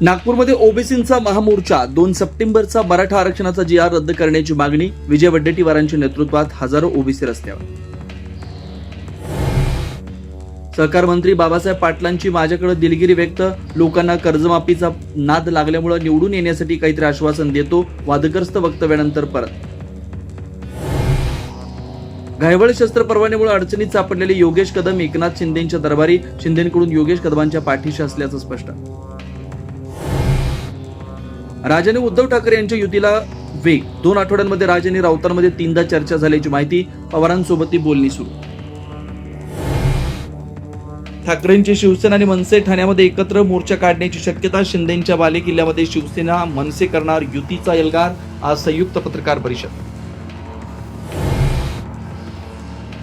नागपूरमध्ये ओबीसींचा महामोर्चा दोन सप्टेंबरचा मराठा आरक्षणाचा जी आर रद्द करण्याची मागणी विजय वड्डेटीवारांच्या नेतृत्वात हजारो ओबीसी रस्त्यावर. सहकार मंत्री बाबासाहेब पाटलांची माझ्याकडे दिलगिरी व्यक्त लोकांना कर्जमाफीचा नाद लागल्यामुळे निवडून येण्यासाठी काहीतरी आश्वासन देतो वादग्रस्त वक्तव्यानंतर परत. घायवळ शस्त्र परवान्यामुळे अडचणीत सापडलेले योगेश कदम एकनाथ शिंदेच्या दरबारी शिंदेकडून योगेश कदमांच्या पाठीशी असल्याचं स्पष्ट. राजाने उद्धव ठाकरे यांच्या युतीला वेग. दोन आठवड्यांमध्ये राजाने राऊतांमध्ये तीनदा चर्चा झाल्याची माहिती पवारांसोबत बोलणी सुरू. ठाकरेंची शिवसेना आणि मनसे ठाण्यामध्ये एकत्र मोर्चा काढण्याची शक्यता शिंदेच्या बालेकिल्ल्यामध्ये शिवसेना मनसे करणार युतीचा एल्गार आज संयुक्त पत्रकार परिषद.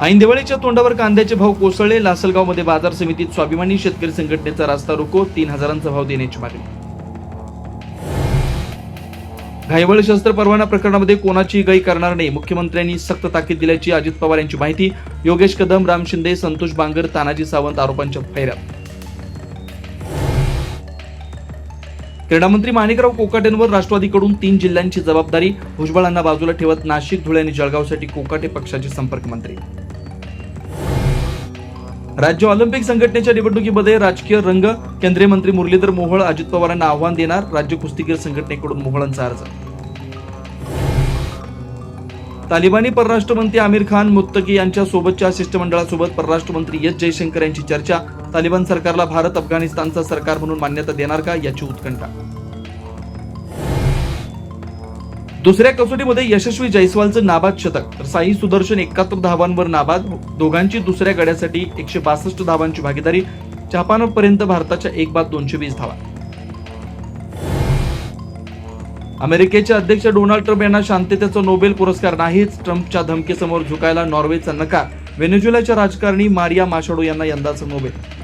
ऐन दिवाळीच्या तोंडावर कांद्याचे भाव कोसळले. लासलगावमध्ये बाजार समितीत स्वाभिमानी शेतकरी संघटनेचा रास्ता रोको. तीन हजारांचा भाव देण्याची मागणी. घायवळ शस्त्र परवाना प्रकरणामध्ये कोणाची गई करणार नाही? मुख्यमंत्र्यांनी सक्त ताकीद दिल्याची अजित पवार यांची माहिती. योगेश कदम राम शिंदे संतोष बांगर तानाजी सावंत आरोपांच्या फैऱ्यात क्रीडामंत्री माणिकराव कोकाटेंवर राष्ट्रवादीकडून तीन जिल्ह्यांची जबाबदारी. भुजबळांना बाजूला ठेवत नाशिक धुळे आणि जळगावसाठी कोकाटे पक्षाचे संपर्क मंत्री राज्य ऑलिम्पिक संघटनेच्या निवडणुकीमध्ये राजकीय रंग केंद्रीय मंत्री मुरलीधर मोहोळ अजित पवारांना आव्हान देणार राज्य कुस्तीगीर संघटनेकडून मोहोळांचा अर्ज. तालिबानी परराष्ट्र मंत्री आमिर खान मुत्तकी यांच्या सोबतच्या शिष्टमंडळासोबत परराष्ट्र मंत्री एस जयशंकर यांची चर्चा. तालिबान सरकारला भारत अफगाणिस्तानचा सरकार म्हणून मान्यता देणार का याची उत्कंठा? दुसऱ्या कसोटीमध्ये यशस्वी जयस्वालचं नाबाद शतक. तर साई सुदर्शन एकाहत्तर धावांवर नाबाद. दोघांची दुसऱ्या गड्यासाठी एकशे बासष्ट धावांची भागीदारी. जपानपर्यंत भारताच्या एक बाद दोनशे वीस धावा. अमेरिकेचे अध्यक्ष डोनाल्ड ट्रम्प यांना शांततेचा नोबेल पुरस्कार नाहीच. ट्रम्पच्या धमकीसमोर झुकायला नॉर्वेचा नकार. व्हेनेझुएलाच्या राजकारणी मारिया माशाडो यांना यंदाचा नोबेल.